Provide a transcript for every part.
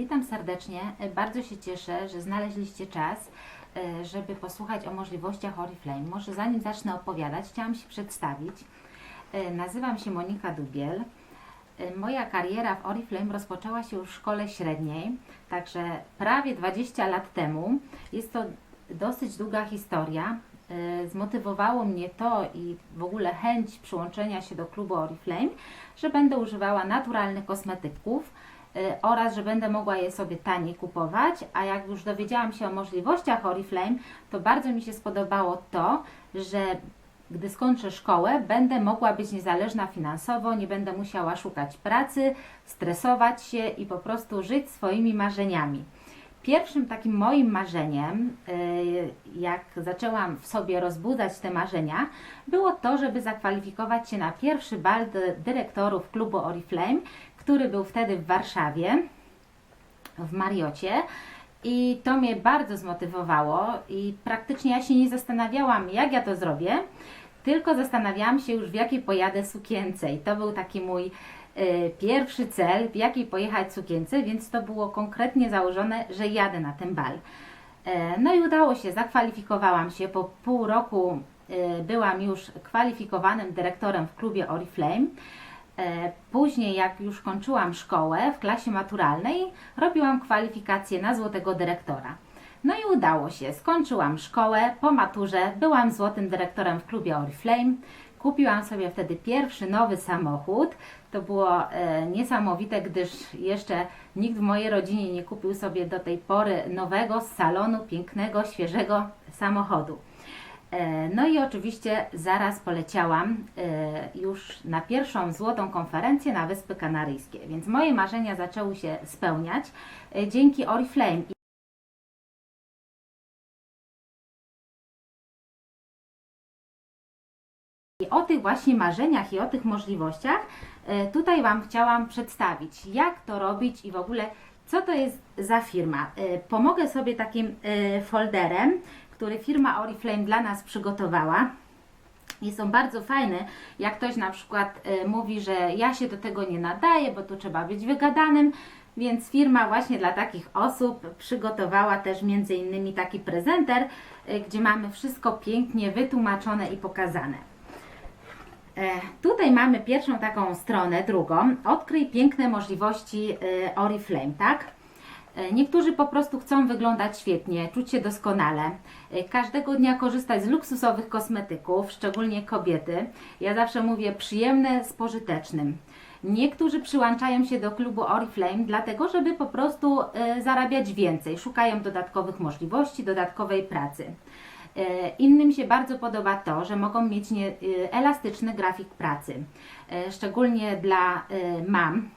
Witam serdecznie. Bardzo się cieszę, że znaleźliście czas, e, żeby posłuchać o możliwościach Oriflame. Może zanim zacznę opowiadać, chciałam się przedstawić. E, Nazywam się Monika Dubiel. E, Moja kariera w Oriflame rozpoczęła się już w szkole średniej, także prawie 20 lat temu. Jest to dosyć długa historia. Zmotywowało mnie to i w ogóle chęć przyłączenia się do klubu Oriflame, że będę używała naturalnych kosmetyków oraz, że będę mogła je sobie taniej kupować, a jak już dowiedziałam się o możliwościach Oriflame, to bardzo mi się spodobało to, że gdy skończę szkołę, będę mogła być niezależna finansowo, nie będę musiała szukać pracy, stresować się i po prostu żyć swoimi marzeniami. Pierwszym takim moim marzeniem, y, jak zaczęłam w sobie rozbudzać te marzenia, było to, żeby zakwalifikować się na pierwszy bal dy- dyrektorów klubu Oriflame, który był wtedy w Warszawie, w Mariocie. I to mnie bardzo zmotywowało i praktycznie ja się nie zastanawiałam, jak ja to zrobię, tylko zastanawiałam się już, w jakiej pojadę sukience. I to był taki mój y, pierwszy cel, w jakiej pojechać sukience, więc to było konkretnie założone, że jadę na ten bal. E, No i udało się, zakwalifikowałam się. Po pół roku y, byłam już kwalifikowanym dyrektorem w klubie Oriflame. E, Później, jak już kończyłam szkołę w klasie maturalnej, robiłam kwalifikacje na złotego dyrektora. No i udało się. Skończyłam szkołę, po maturze byłam złotym dyrektorem w klubie Oriflame. Kupiłam sobie wtedy pierwszy nowy samochód. To było e, niesamowite, gdyż jeszcze nikt w mojej rodzinie nie kupił sobie do tej pory nowego z salonu, pięknego, świeżego samochodu. E, No i oczywiście zaraz poleciałam e, już na pierwszą złotą konferencję na Wyspy Kanaryjskie, więc moje marzenia zaczęły się spełniać e, dzięki Oriflame. I o tych właśnie marzeniach i o tych możliwościach tutaj Wam chciałam przedstawić, jak to robić i w ogóle co to jest za firma. Pomogę sobie takim folderem, który firma Oriflame dla nas przygotowała. Jest on bardzo fajny, jak ktoś na przykład e, mówi, że ja się do tego nie nadaję, bo tu trzeba być wygadanym, więc firma właśnie dla takich osób przygotowała też między innymi taki prezenter, e, gdzie mamy wszystko pięknie wytłumaczone i pokazane. E, Tutaj mamy pierwszą taką stronę, drugą. Odkryj piękne możliwości Oriflame, tak? E, Niektórzy po prostu chcą wyglądać świetnie, czuć się doskonale, e, każdego dnia korzystać z luksusowych kosmetyków, szczególnie kobiety. Ja zawsze mówię przyjemne z pożytecznym. Niektórzy przyłączają się do klubu Oriflame dlatego, żeby po prostu e, zarabiać więcej, szukają dodatkowych możliwości, dodatkowej pracy. Innym się bardzo podoba to, że mogą mieć elastyczny grafik pracy, szczególnie dla mam,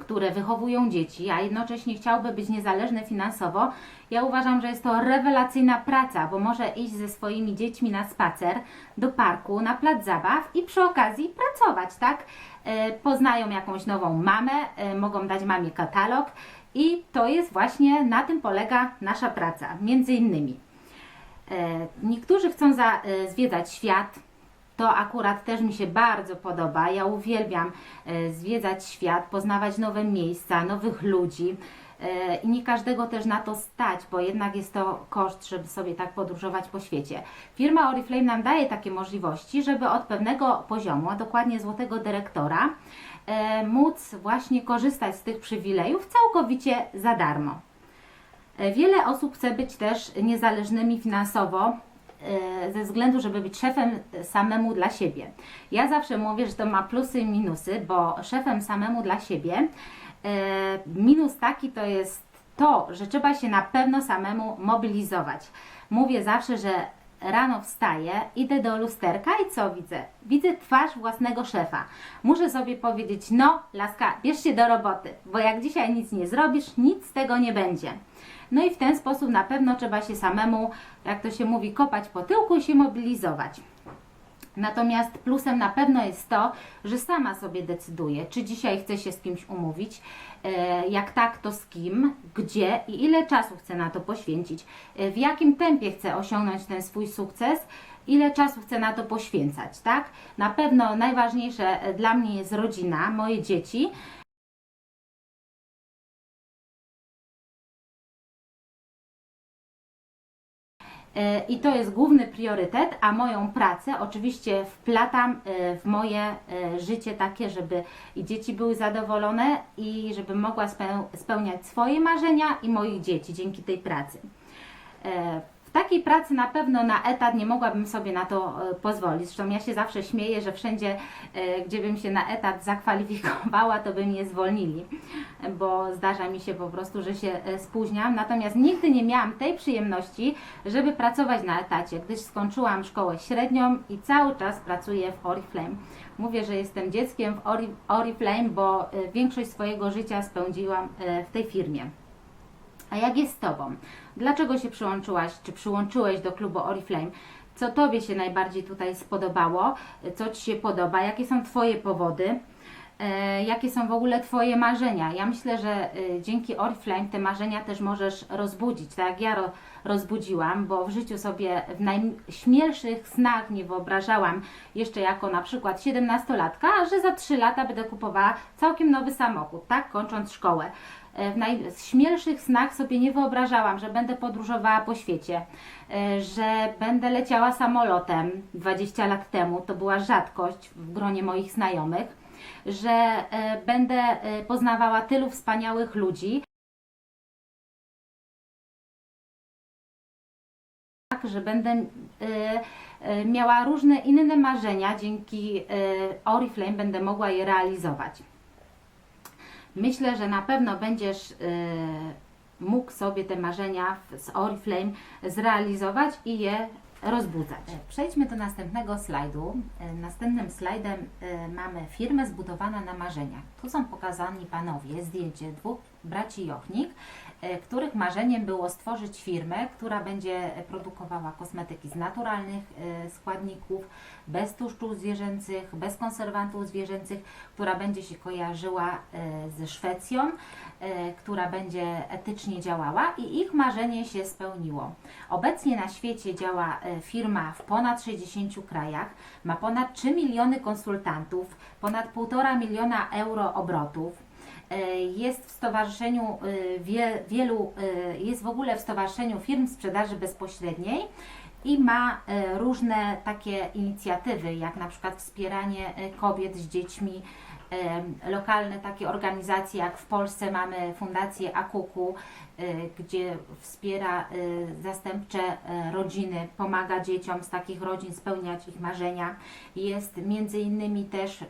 które wychowują dzieci, a jednocześnie chciałby być niezależny finansowo. Ja uważam, że jest to rewelacyjna praca, bo może iść ze swoimi dziećmi na spacer do parku, na plac zabaw i przy okazji pracować, tak? E, Poznają jakąś nową mamę, e, mogą dać mamie katalog i to jest właśnie na tym polega nasza praca, między innymi. E, Niektórzy chcą za, zwiedzać świat. To akurat też mi się bardzo podoba. Ja uwielbiam e, zwiedzać świat, poznawać nowe miejsca, nowych ludzi. E, I nie każdego też na to stać, bo jednak jest to koszt, żeby sobie tak podróżować po świecie. Firma Oriflame nam daje takie możliwości, żeby od pewnego poziomu, a dokładnie złotego dyrektora, e, móc właśnie korzystać z tych przywilejów całkowicie za darmo. Wiele osób chce być też niezależnymi finansowo ze względu, żeby być szefem samemu dla siebie. Ja zawsze mówię, że to ma plusy i minusy, bo szefem samemu dla siebie e, minus taki to jest to, że trzeba się na pewno samemu mobilizować. Mówię zawsze, że rano wstaję, idę do lusterka i co widzę? Widzę twarz własnego szefa. Muszę sobie powiedzieć, no laska, bierz się do roboty, bo jak dzisiaj nic nie zrobisz, nic z tego nie będzie. No i w ten sposób na pewno trzeba się samemu, jak to się mówi, kopać po tyłku i się mobilizować. Natomiast plusem na pewno jest to, że sama sobie decyduję, czy dzisiaj chcę się z kimś umówić, e, jak tak, to z kim, gdzie i ile czasu chcę na to poświęcić, e, w jakim tempie chcę osiągnąć ten swój sukces, ile czasu chcę na to poświęcać, tak? Na pewno najważniejsze e, dla mnie jest rodzina, moje dzieci, I to jest główny priorytet, a moją pracę oczywiście wplatam e, w moje e, życie takie, żeby i dzieci były zadowolone i żebym mogła speł- spełniać swoje marzenia i moich dzieci dzięki tej pracy. Takiej pracy na pewno na etat nie mogłabym sobie na to e, pozwolić. Zresztą ja się zawsze śmieję, że wszędzie, e, gdzie bym się na etat zakwalifikowała, to by mnie zwolnili, bo zdarza mi się po prostu, że się e, spóźniam. Natomiast nigdy nie miałam tej przyjemności, żeby pracować na etacie, gdyż skończyłam szkołę średnią i cały czas pracuję w Oriflame. Mówię, że jestem dzieckiem w Ori- Oriflame, bo większość swojego życia spędziłam w tej firmie. A jak jest z Tobą? Dlaczego się przyłączyłaś, czy przyłączyłeś do klubu Oriflame? Co Tobie się najbardziej tutaj spodobało? Co Ci się podoba? Jakie są Twoje powody? E, jakie są w ogóle Twoje marzenia? Ja myślę, że e, dzięki Oriflame te marzenia też możesz rozbudzić, tak jak ja ro, rozbudziłam, bo w życiu sobie w najśmielszych snach nie wyobrażałam, jeszcze jako na przykład 17-latka, że za 3 lata będę kupowała całkiem nowy samochód, tak, kończąc szkołę. E, W najśmielszych snach sobie nie wyobrażałam, że będę podróżowała po świecie, e, że będę leciała samolotem 20 lat temu, to była rzadkość w gronie moich znajomych, że e, będę poznawała tylu wspaniałych ludzi, tak, że będę miała różne inne marzenia, dzięki Oriflame będę mogła je realizować. Myślę, że na pewno będziesz y, mógł sobie te marzenia z Oriflame zrealizować i je rozbudzać. Przejdźmy do następnego slajdu. Y, Następnym slajdem y, mamy firmę zbudowana na marzeniach. Tu są pokazani panowie, zdjęcie dwóch braci Jochnik, y, których marzeniem było stworzyć firmę, która będzie produkowała kosmetyki z naturalnych y, składników, bez tłuszczów zwierzęcych, bez konserwantów zwierzęcych, która będzie się kojarzyła e, ze Szwecją, e, która będzie etycznie działała i ich marzenie się spełniło. Obecnie na świecie działa e, firma w ponad 60 krajach, ma ponad 3 miliony konsultantów, ponad 1,5 miliona euro obrotów. E, Jest w stowarzyszeniu e, wie, wielu, e, jest w ogóle w stowarzyszeniu firm sprzedaży bezpośredniej i ma różne takie inicjatywy, jak na przykład wspieranie kobiet z dziećmi, lokalne takie organizacje, jak w Polsce mamy Fundację Akuku, gdzie wspiera zastępcze rodziny, pomaga dzieciom z takich rodzin spełniać ich marzenia. Jest między innymi też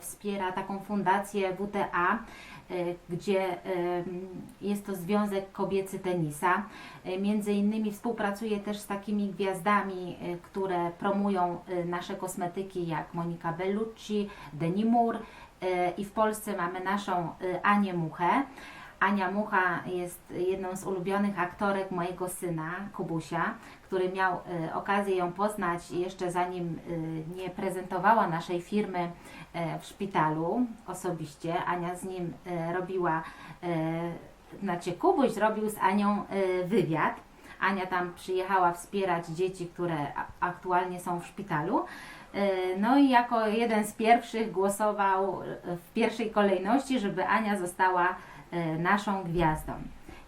wspiera taką fundację WTA, gdzie em, jest to Związek Kobiecy Tenisa. E, Między innymi współpracuje też z takimi gwiazdami, e, które promują e, nasze kosmetyki, jak Monika Bellucci, Deni Moore e, i w Polsce mamy naszą e, Anię Muchę. Ania Mucha jest jedną z ulubionych aktorek mojego syna, Kubusia, który miał e, okazję ją poznać jeszcze zanim e, nie prezentowała naszej firmy e, w szpitalu osobiście. Ania z nim robiła, znaczy Kubuś zrobił z Anią wywiad. Ania tam przyjechała wspierać dzieci, które aktualnie są w szpitalu. No i jako jeden z pierwszych głosował w pierwszej kolejności, żeby Ania została naszą gwiazdą.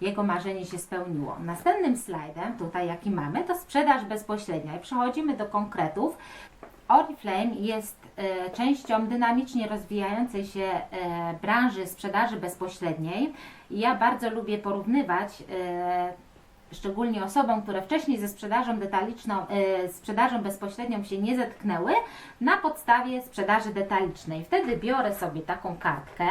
Jego marzenie się spełniło. Następnym slajdem, tutaj jaki mamy, to sprzedaż bezpośrednia. I przechodzimy do konkretów. Oriflame jest e, częścią dynamicznie rozwijającej się e, branży sprzedaży bezpośredniej. Ja bardzo lubię porównywać e, szczególnie osobom, które wcześniej ze sprzedażą detaliczną, e, sprzedażą bezpośrednią się nie zetknęły, na podstawie sprzedaży detalicznej. Wtedy biorę sobie taką kartkę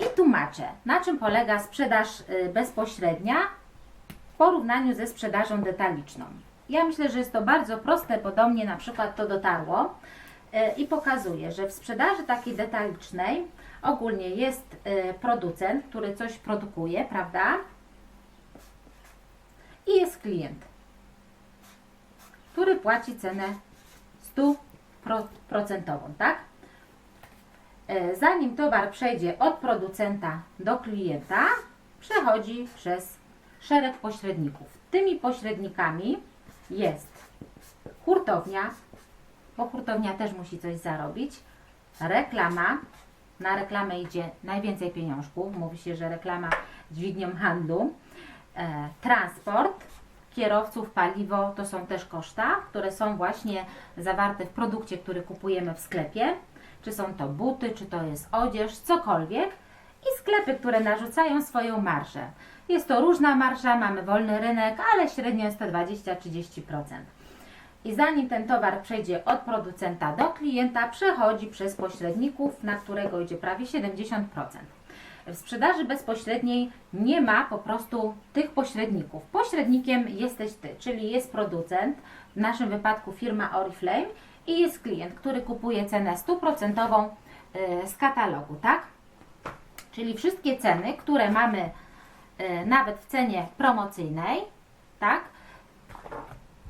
i tłumaczę, na czym polega sprzedaż e, bezpośrednia w porównaniu ze sprzedażą detaliczną. Ja myślę, że jest to bardzo proste, bo do mnie na przykład to dotarło e, i pokazuje, że w sprzedaży takiej detalicznej ogólnie jest e, producent, który coś produkuje, prawda? I jest klient, który płaci cenę 100%, tak? E, Zanim towar przejdzie od producenta do klienta, przechodzi przez szereg pośredników. Tymi pośrednikami jest hurtownia, bo hurtownia też musi coś zarobić, reklama, na reklamę idzie najwięcej pieniążków, mówi się, że reklama dźwignią handlu, e, transport. Kierowców, paliwo to są też koszta, które są właśnie zawarte w produkcie, który kupujemy w sklepie. Czy są to buty, czy to jest odzież, cokolwiek. I sklepy, które narzucają swoją marżę. Jest to różna marża, mamy wolny rynek, ale średnio jest to 20-30%. I zanim ten towar przejdzie od producenta do klienta, przechodzi przez pośredników, na którego idzie prawie 70%. W sprzedaży bezpośredniej nie ma po prostu tych pośredników. Pośrednikiem jesteś Ty, czyli jest producent, w naszym wypadku firma Oriflame i jest klient, który kupuje cenę stuprocentową y, z katalogu, tak? Czyli wszystkie ceny, które mamy y, nawet w cenie promocyjnej, tak?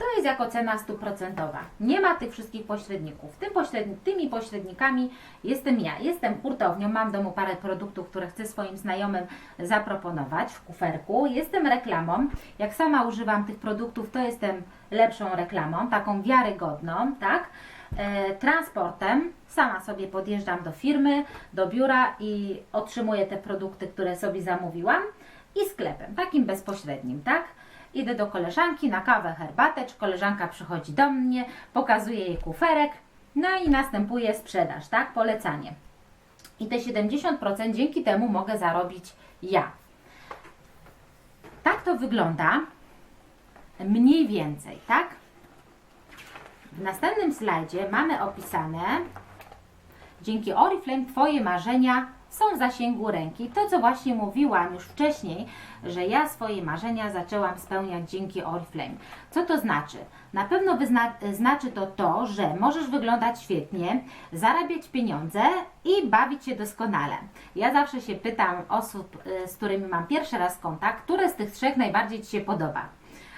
To jest jako cena stuprocentowa. Nie ma tych wszystkich pośredników. Tym pośredni, tymi pośrednikami jestem ja. Jestem hurtownią, mam w domu parę produktów, które chcę swoim znajomym zaproponować w kuferku. Jestem reklamą. Jak sama używam tych produktów, to jestem lepszą reklamą, taką wiarygodną, tak? E, transportem. Sama sobie podjeżdżam do firmy, do biura i otrzymuję te produkty, które sobie zamówiłam. I sklepem, takim bezpośrednim, tak? Idę do koleżanki na kawę, herbatę, czy koleżanka przychodzi do mnie, pokazuje jej kuferek, no i następuje sprzedaż, tak? Polecanie. I te 70% dzięki temu mogę zarobić ja. Tak to wygląda mniej więcej, tak? W następnym slajdzie mamy opisane, dzięki Oriflame Twoje marzenia są w zasięgu ręki. To, co właśnie mówiłam już wcześniej, że ja swoje marzenia zaczęłam spełniać dzięki Oriflame. Co to znaczy? Na pewno wyzna- znaczy to to, że możesz wyglądać świetnie, zarabiać pieniądze i bawić się doskonale. Ja zawsze się pytam osób, y, z którymi mam pierwszy raz kontakt, które z tych trzech najbardziej Ci się podoba.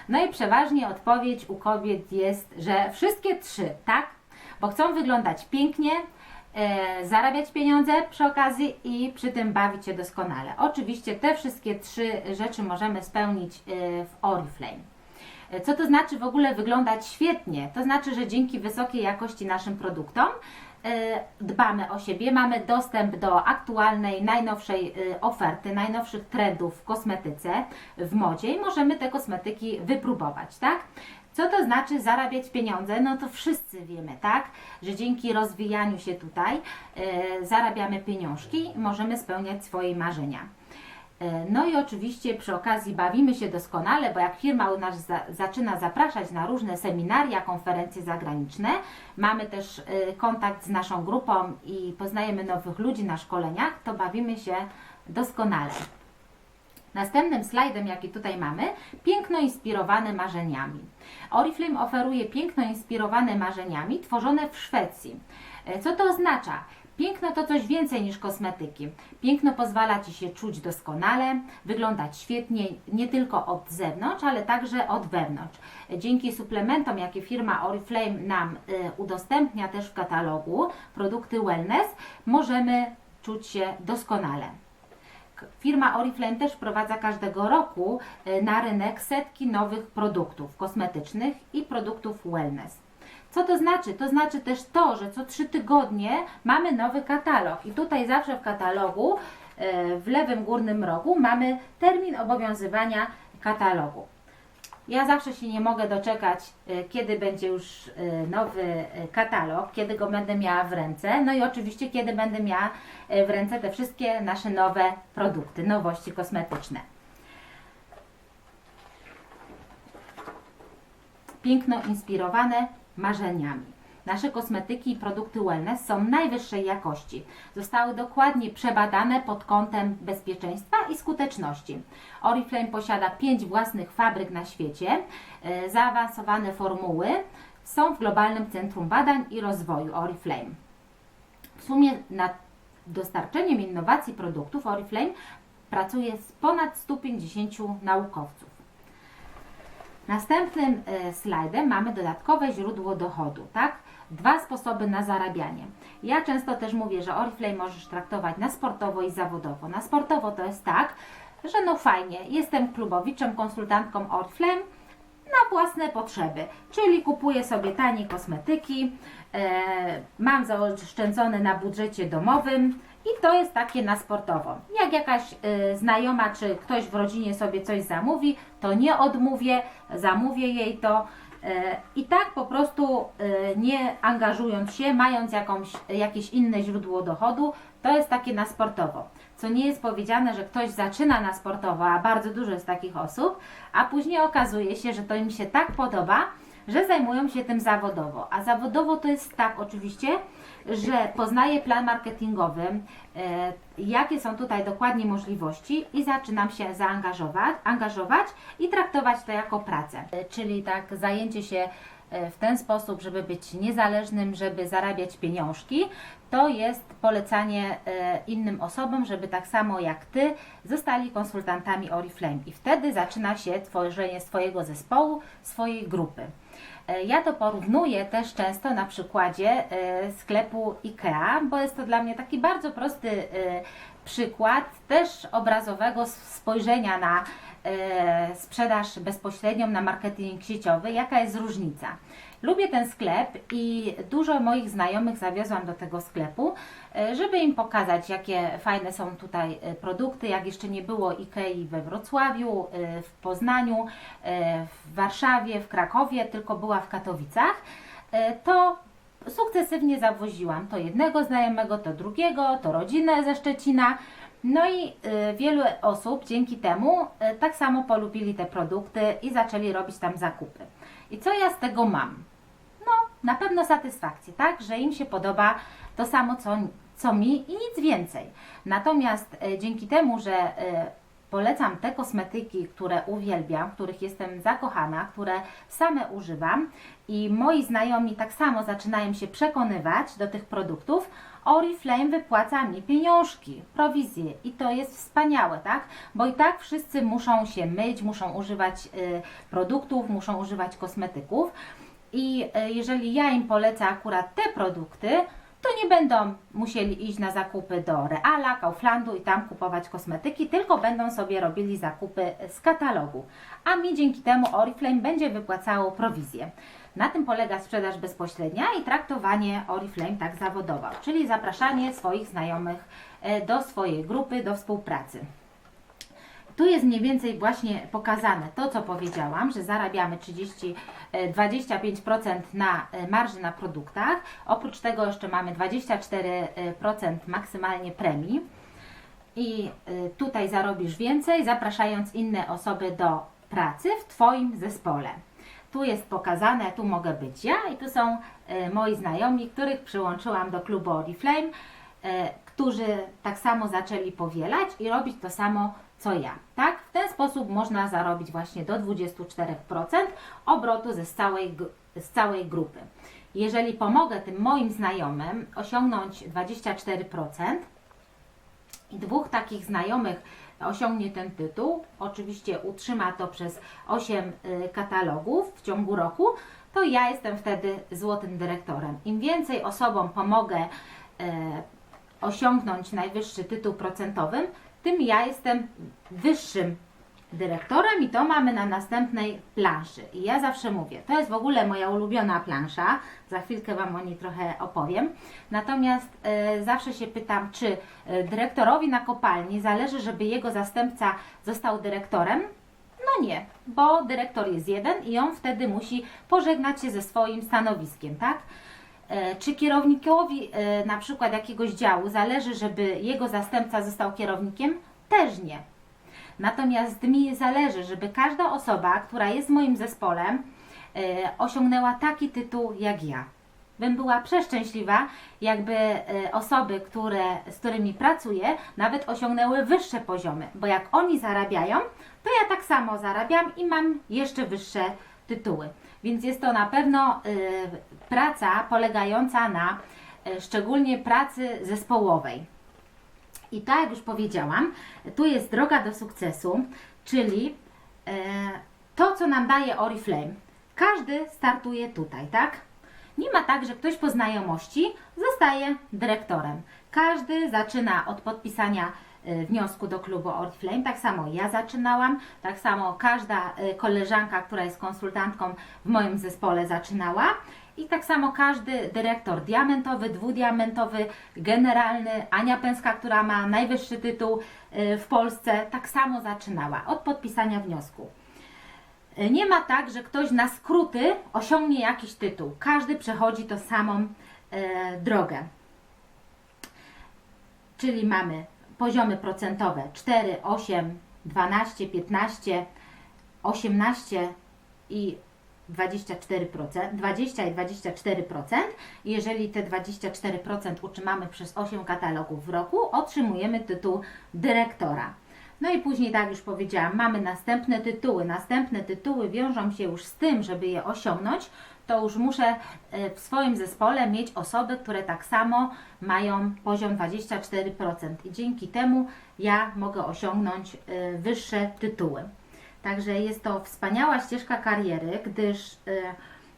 No i przeważnie odpowiedź u kobiet jest, że wszystkie trzy, tak? Bo chcą wyglądać pięknie, e, zarabiać pieniądze przy okazji i przy tym bawić się doskonale. Oczywiście te wszystkie trzy rzeczy możemy spełnić e, w Oriflame. E, Co to znaczy w ogóle wyglądać świetnie? To znaczy, że dzięki wysokiej jakości naszym produktom dbamy o siebie, mamy dostęp do aktualnej, najnowszej oferty, najnowszych trendów w kosmetyce, w modzie i możemy te kosmetyki wypróbować, tak? Co to znaczy zarabiać pieniądze? No to wszyscy wiemy, tak? Że dzięki rozwijaniu się tutaj e, zarabiamy pieniążki i możemy spełniać swoje marzenia. E, No i oczywiście przy okazji bawimy się doskonale, bo jak firma u nas za, zaczyna zapraszać na różne seminaria, konferencje zagraniczne, mamy też e, kontakt z naszą grupą i poznajemy nowych ludzi na szkoleniach, to bawimy się doskonale. Następnym slajdem, jaki tutaj mamy, piękno inspirowane marzeniami. Oriflame oferuje piękno inspirowane marzeniami tworzone w Szwecji. E, Co to oznacza? Piękno to coś więcej niż kosmetyki. Piękno pozwala Ci się czuć doskonale, wyglądać świetnie nie tylko od zewnątrz, ale także od wewnątrz. E, Dzięki suplementom, jakie firma Oriflame nam e, udostępnia też w katalogu, produkty wellness, możemy czuć się doskonale. K- Firma Oriflame też wprowadza każdego roku e, na rynek setki nowych produktów kosmetycznych i produktów wellness. Co to znaczy? To znaczy też to, że co trzy tygodnie mamy nowy katalog i tutaj zawsze w katalogu e, w lewym górnym rogu mamy termin obowiązywania katalogu. Ja zawsze się nie mogę doczekać, e, kiedy będzie już e, nowy e, katalog, kiedy go będę miała w ręce. No i oczywiście, kiedy będę miała w ręce te wszystkie nasze nowe produkty, nowości kosmetyczne. Piękno inspirowane marzeniami. Nasze kosmetyki i produkty wellness są najwyższej jakości. Zostały dokładnie przebadane pod kątem bezpieczeństwa i skuteczności. Oriflame posiada 5 własnych fabryk na świecie. E, Zaawansowane formuły są w Globalnym Centrum Badań i Rozwoju Oriflame. W sumie nad dostarczeniem innowacji produktów Oriflame pracuje z ponad 150 naukowców. Następnym e, slajdem mamy dodatkowe źródło dochodu, tak? Dwa sposoby na zarabianie. Ja często też mówię, że Oriflame możesz traktować na sportowo i zawodowo. Na sportowo to jest tak, że no fajnie, jestem klubowiczem, konsultantką Oriflame na własne potrzeby, czyli kupuję sobie tanie kosmetyki, e, mam zaoszczędzone na budżecie domowym I to jest takie na sportowo. Jak jakaś y, znajoma czy ktoś w rodzinie sobie coś zamówi, to nie odmówię, zamówię jej to. y, I tak po prostu y, nie angażując się, mając jakąś, jakieś inne źródło dochodu, to jest takie na sportowo. Co nie jest powiedziane, że ktoś zaczyna na sportowo, a bardzo dużo jest takich osób, a później okazuje się, że to im się tak podoba, że zajmują się tym zawodowo. A zawodowo to jest tak oczywiście, że poznaję plan marketingowy, e, jakie są tutaj dokładnie możliwości i zaczynam się zaangażować angażować i traktować to jako pracę. E, Czyli tak zajęcie się e, w ten sposób, żeby być niezależnym, żeby zarabiać pieniążki, to jest polecanie innym osobom, żeby tak samo jak Ty zostali konsultantami Oriflame i wtedy zaczyna się tworzenie swojego zespołu, swojej grupy. E, Ja to porównuję też często na przykładzie e, sklepu IKEA, bo jest to dla mnie taki bardzo prosty e, przykład też obrazowego spojrzenia na sprzedaż bezpośrednią, na marketing sieciowy, jaka jest różnica. Lubię ten sklep i dużo moich znajomych zawiozłam do tego sklepu, e, żeby im pokazać, jakie fajne są tutaj e, produkty, jak jeszcze nie było IKEA we Wrocławiu, e, w Poznaniu, w Warszawie, w Krakowie, tylko była w Katowicach, to sukcesywnie zawoziłam to jednego znajomego, to drugiego, to rodzinę ze Szczecina. No i wielu osób dzięki temu tak samo polubili te produkty i zaczęli robić tam zakupy. I co ja z tego mam? Na pewno satysfakcję, tak? Że im się podoba to samo, co, co mi i nic więcej. Natomiast y, dzięki temu, że y, polecam te kosmetyki, które uwielbiam, których jestem zakochana, które same używam i moi znajomi tak samo zaczynają się przekonywać do tych produktów, Oriflame wypłaca mi pieniążki, prowizje i to jest wspaniałe, tak? Bo i tak wszyscy muszą się myć, muszą używać y, produktów, muszą używać kosmetyków i y, jeżeli ja im polecę akurat te produkty, to nie będą musieli iść na zakupy do Reala, Kauflandu i tam kupować kosmetyki, tylko będą sobie robili zakupy z katalogu. A mi dzięki temu Oriflame będzie wypłacało prowizję. Na tym polega sprzedaż bezpośrednia i traktowanie Oriflame tak zawodowo, czyli zapraszanie swoich znajomych e, do swojej grupy, do współpracy. Tu jest mniej więcej właśnie pokazane to, co powiedziałam, że zarabiamy 30, e, 25% na e, marży na produktach. Oprócz tego jeszcze mamy 24% maksymalnie premii. I e, tutaj zarobisz więcej, zapraszając inne osoby do pracy w Twoim zespole. Tu jest pokazane, tu mogę być ja i tu są e, moi znajomi, których przyłączyłam do klubu Oriflame, e, którzy tak samo zaczęli powielać i robić to samo co ja. Tak? W ten sposób można zarobić właśnie do 24% obrotu ze całej, z całej grupy. Jeżeli pomogę tym moim znajomym osiągnąć 24%, i dwóch takich znajomych osiągnie ten tytuł, oczywiście utrzyma to przez 8 y, katalogów w ciągu roku, to ja jestem wtedy złotym dyrektorem. Im więcej osobom pomogę e, osiągnąć najwyższy tytuł procentowym, tym ja jestem wyższym dyrektorem i to mamy na następnej planszy. I ja zawsze mówię, to jest w ogóle moja ulubiona plansza, za chwilkę Wam o niej trochę opowiem. Natomiast e, zawsze się pytam, czy e, dyrektorowi na kopalni zależy, żeby jego zastępca został dyrektorem? No nie, bo dyrektor jest jeden i on wtedy musi pożegnać się ze swoim stanowiskiem, tak? E, Czy kierownikowi e, na przykład jakiegoś działu zależy, żeby jego zastępca został kierownikiem? Też nie. Natomiast mi zależy, żeby każda osoba, która jest moim zespołem, e, osiągnęła taki tytuł jak ja. Bym była przeszczęśliwa, jakby osoby, które, z którymi pracuję, nawet osiągnęły wyższe poziomy, bo jak oni zarabiają, to ja tak samo zarabiam i mam jeszcze wyższe tytuły. Więc jest to na pewno e, praca polegająca na e, szczególnie pracy zespołowej. I tak jak już powiedziałam, tu jest droga do sukcesu, czyli e, to, co nam daje Oriflame. Każdy startuje tutaj, tak? Nie ma tak, że ktoś po znajomości zostaje dyrektorem. Każdy zaczyna od podpisania wniosku do klubu Oriflame. Tak samo ja zaczynałam, tak samo każda e, koleżanka, która jest konsultantką w moim zespole zaczynała. I tak samo każdy dyrektor diamentowy, dwudiamentowy, generalny, Ania Pęska, która ma najwyższy tytuł e, w Polsce, tak samo zaczynała od podpisania wniosku. E, Nie ma tak, że ktoś na skróty osiągnie jakiś tytuł. Każdy przechodzi tą samą e, drogę. Czyli mamy poziomy procentowe 4, 8, 12, 15, 18 i 24%, 20 i 24%. Jeżeli te 24% utrzymamy przez 8 katalogów w roku, otrzymujemy tytuł dyrektora. No i później, tak już powiedziałam, mamy następne tytuły. Następne tytuły wiążą się już z tym, żeby je osiągnąć, to już muszę e, w swoim zespole mieć osoby, które tak samo mają poziom 24% i dzięki temu ja mogę osiągnąć e, wyższe tytuły. Także jest to wspaniała ścieżka kariery, gdyż e,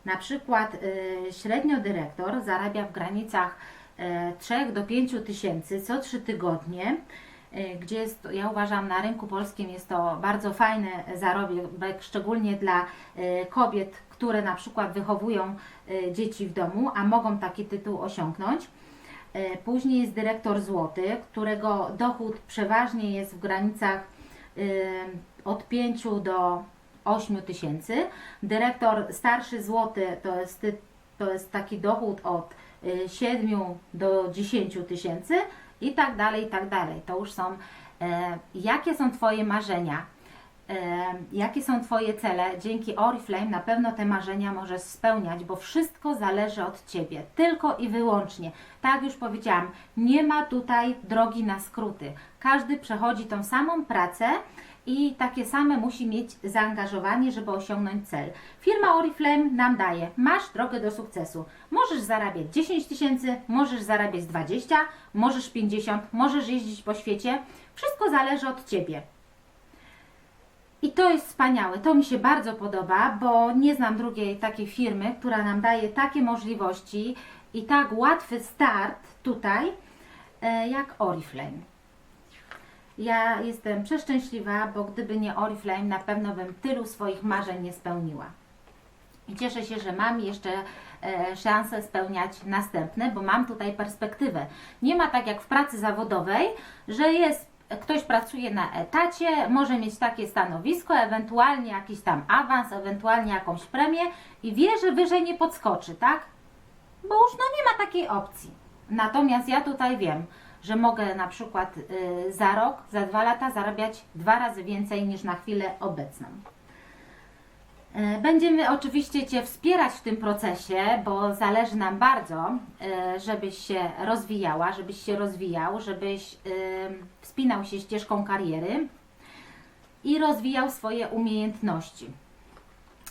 na przykład średnio dyrektor zarabia w granicach e, 3 do 5 tysięcy co 3 tygodnie, gdzie jest, ja uważam na rynku polskim jest to bardzo fajny zarobek, szczególnie dla e, kobiet, które na przykład wychowują e, dzieci w domu, a mogą taki tytuł osiągnąć. E, Później jest dyrektor złoty, którego dochód przeważnie jest w granicach od 5 do 8 tysięcy. Dyrektor starszy złoty to jest, to jest taki dochód od y, 7 do 10 tysięcy i tak dalej, i tak dalej. To już są, e, jakie są Twoje marzenia, e, jakie są Twoje cele. Dzięki Oriflame na pewno te marzenia możesz spełniać, bo wszystko zależy od Ciebie, tylko i wyłącznie. Tak już powiedziałam, nie ma tutaj drogi na skróty. Każdy przechodzi tą samą pracę i takie same musi mieć zaangażowanie, żeby osiągnąć cel. Firma Oriflame nam daje, masz drogę do sukcesu. Możesz zarabiać 10 tysięcy, możesz zarabiać 20, możesz 50, możesz jeździć po świecie. Wszystko zależy od Ciebie. I to jest wspaniałe, to mi się bardzo podoba, bo nie znam drugiej takiej firmy, która nam daje takie możliwości i tak łatwy start tutaj, e, jak Oriflame. Ja jestem przeszczęśliwa, bo gdyby nie Oriflame, na pewno bym tylu swoich marzeń nie spełniła. I cieszę się, że mam jeszcze e, szansę spełniać następne, bo mam tutaj perspektywę. Nie ma tak jak w pracy zawodowej, że jest ktoś pracuje na etacie, może mieć takie stanowisko, ewentualnie jakiś tam awans, ewentualnie jakąś premię i wie, że wyżej nie podskoczy, tak? Bo już no nie ma takiej opcji. Natomiast ja tutaj wiem, że mogę na przykład y, za rok, za dwa lata zarabiać dwa razy więcej niż na chwilę obecną. E, Będziemy oczywiście Cię wspierać w tym procesie, bo zależy nam bardzo, e, żebyś się rozwijała, żebyś się rozwijał, żebyś wspinał się ścieżką kariery i rozwijał swoje umiejętności.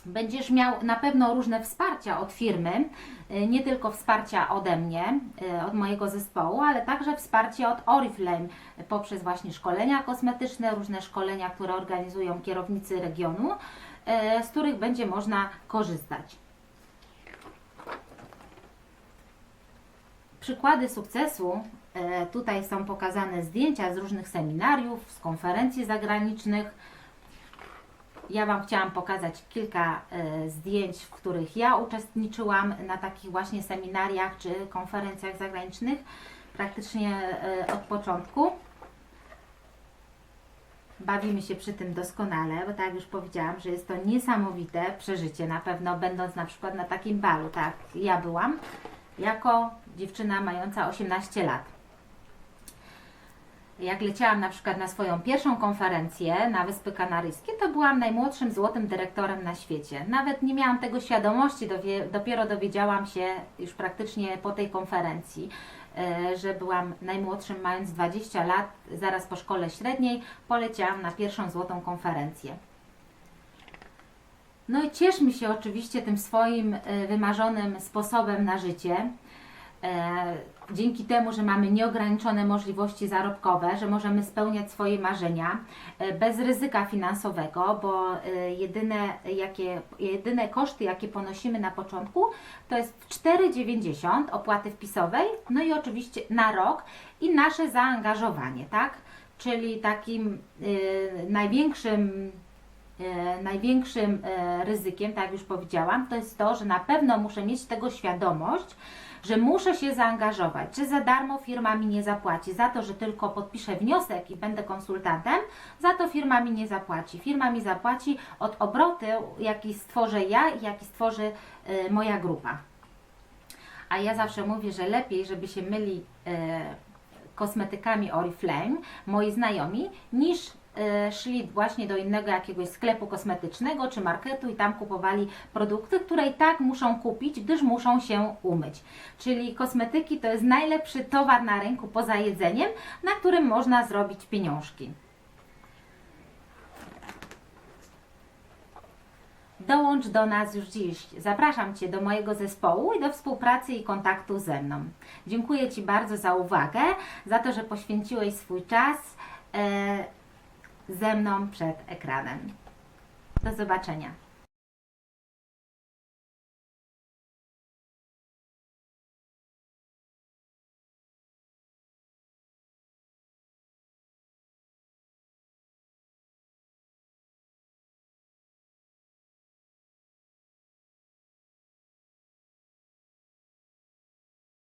Będziesz miał na pewno różne wsparcia od firmy, e, nie tylko wsparcia ode mnie, e, od mojego zespołu, ale także wsparcie od Oriflame e, poprzez właśnie szkolenia kosmetyczne, różne szkolenia, które organizują kierownicy regionu, z których będzie można korzystać. Przykłady sukcesu. Tutaj są pokazane zdjęcia z różnych seminariów, z konferencji zagranicznych. Ja Wam chciałam pokazać kilka e, zdjęć, w których ja uczestniczyłam na takich właśnie seminariach czy konferencjach zagranicznych praktycznie e, od początku. Bawimy się przy tym doskonale, bo tak jak już powiedziałam, że jest to niesamowite przeżycie, na pewno będąc na przykład na takim balu, tak ja byłam, jako dziewczyna mająca 18 lat. Jak leciałam na przykład na swoją pierwszą konferencję na Wyspy Kanaryjskie, to byłam najmłodszym złotym dyrektorem na świecie. Nawet nie miałam tego świadomości, dopiero dowiedziałam się już praktycznie po tej konferencji, e, że byłam najmłodszym, mając 20 lat, zaraz po szkole średniej, poleciałam na pierwszą złotą konferencję. No i cieszmy się oczywiście tym swoim e, wymarzonym sposobem na życie. Dzięki temu, że mamy nieograniczone możliwości zarobkowe, że możemy spełniać swoje marzenia e, bez ryzyka finansowego, bo e, jedyne, jakie, jedyne koszty, jakie ponosimy na początku, to jest 4,90 opłaty wpisowej, no i oczywiście na rok i nasze zaangażowanie, tak? czyli takim największym e, największym e, ryzykiem, tak jak już powiedziałam, to jest to, że na pewno muszę mieć tego świadomość, że muszę się zaangażować, że za darmo firma mi nie zapłaci, za to, że tylko podpiszę wniosek i będę konsultantem, za to firma mi nie zapłaci. Firma mi zapłaci od obrotu, jaki stworzę ja i jaki stworzy e, moja grupa. A ja zawsze mówię, że lepiej, żeby się myli e, kosmetykami Oriflame, moi znajomi, niż szli właśnie do innego jakiegoś sklepu kosmetycznego czy marketu i tam kupowali produkty, które i tak muszą kupić, gdyż muszą się umyć. Czyli kosmetyki to jest najlepszy towar na rynku poza jedzeniem, na którym można zrobić pieniążki. Dołącz do nas już dziś. Zapraszam Cię do mojego zespołu i do współpracy i kontaktu ze mną. Dziękuję Ci bardzo za uwagę, za to, że poświęciłeś swój czas e, ze mną przed ekranem. Do zobaczenia.